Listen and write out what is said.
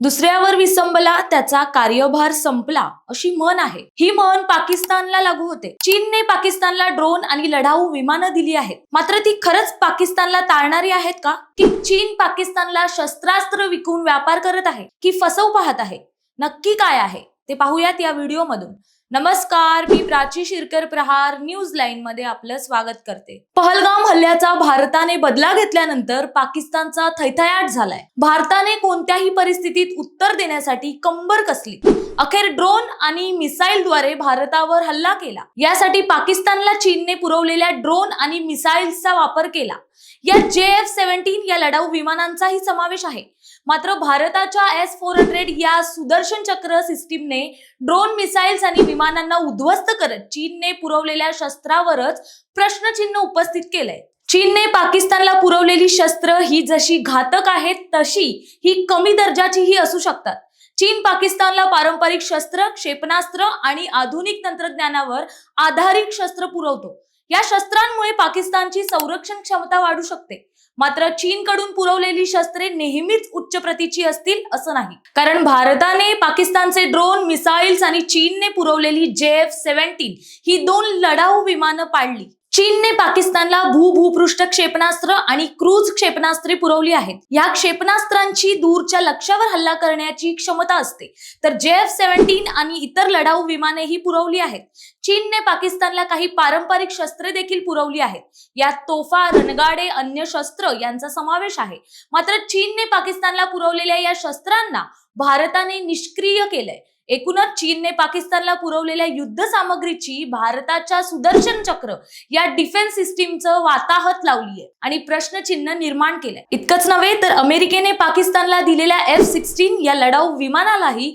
दुसऱ्यावर विसंबला त्याचा कार्यभार संपला अशी म्हण आहे. ही म्हण पाकिस्तानला लागू होते. चीनने पाकिस्तानला ड्रोन आणि लढाऊ विमानं दिली आहेत. मात्र ती खरंच पाकिस्तानला तारणारी आहेत का? की चीन पाकिस्तानला शस्त्रास्त्र विकून व्यापार करत आहे? की फसव पाहत आहे? नक्की काय आहे? ते पाहूयात या व्हिडिओमधून. नमस्कार मी प्राची शिरकर प्रहार न्यूज लाईन मध्ये आपलं स्वागत करते. पहलगाम हल्ल्याचा भारताने बदला घेतल्यानंतर पाकिस्तानचा थैथयाट झालाय. भारताने कोणत्याही परिस्थितीत उत्तर देण्यासाठी कंबर कसली? अखेर ड्रोन आणि मिसाईलद्वारे भारतावर हल्ला केला. यासाठी पाकिस्तानला चीनने पुरवलेल्या ड्रोन आणि मिसाईल्सचा वापर केला. या जे एफ सेव्हन्टीन या लढाऊ विमानांचाही समावेश आहे. मात्र भारताच्या एस फोर हंड्रेड या सुदर्शन चक्र सिस्टीमने ड्रोन मिसाईल्स आणि विमानांना उद्ध्वस्त करत चीनने पुरवलेल्या शस्त्रावरच प्रश्नचिन्ह उपस्थित केलंय. चीनने पाकिस्तानला पुरवलेली शस्त्र ही जशी घातक आहेत तशी ही कमी दर्जाचीही असू शकतात. चीन पाकिस्तानला पारंपरिक शस्त्र क्षेपणास्त्र आणि आधुनिक तंत्रज्ञानावर आधारित शस्त्र पुरवतो. या शस्त्रांमुळे पाकिस्तानची संरक्षण क्षमता वाढू शकते. मात्र चीनकडून पुरवलेली शस्त्रे नेहमीच उच्च प्रतीची असतील असं नाही. कारण भारताने पाकिस्तानचे ड्रोन मिसाईल्स आणि चीनने पुरवलेली जे एफ सेव्हन्टीन ही दोन लढाऊ विमानं पाडली. चीनने पाकिस्तानला भूभूपृष्ठ क्षेपणास्त्र आणि क्रूज क्षेपणास्त्रे पुरवली आहेत. या क्षेपणास्त्रांची दूरच्या लक्ष्यावर हल्ला करण्याची क्षमता असते. तर जे एफ सेव्हन्टीन आणि इतर लढाऊ विमानेही पुरवली आहेत. चीनने पाकिस्तानला काही पारंपरिक शस्त्रे देखील पुरवली आहेत. यात तोफा रणगाडे अन्य शस्त्र यांचा समावेश आहे. मात्र चीनने पाकिस्तानला पुरवलेल्या या शस्त्रांना भारताने निष्क्रिय केलंय. एकूणच चीनने पाकिस्तानला पुरवलेल्या युद्ध सामग्रीची भारताच्या सुदर्शन चक्र या डिफेन्स सिस्टीमचं वाताहत लावलीय आणि प्रश्नचिन्ह निर्माण केलंय. इतकंच नव्हे तर अमेरिकेने पाकिस्तानला दिलेल्या एफ सिक्स्टीन या लढाऊ विमानालाही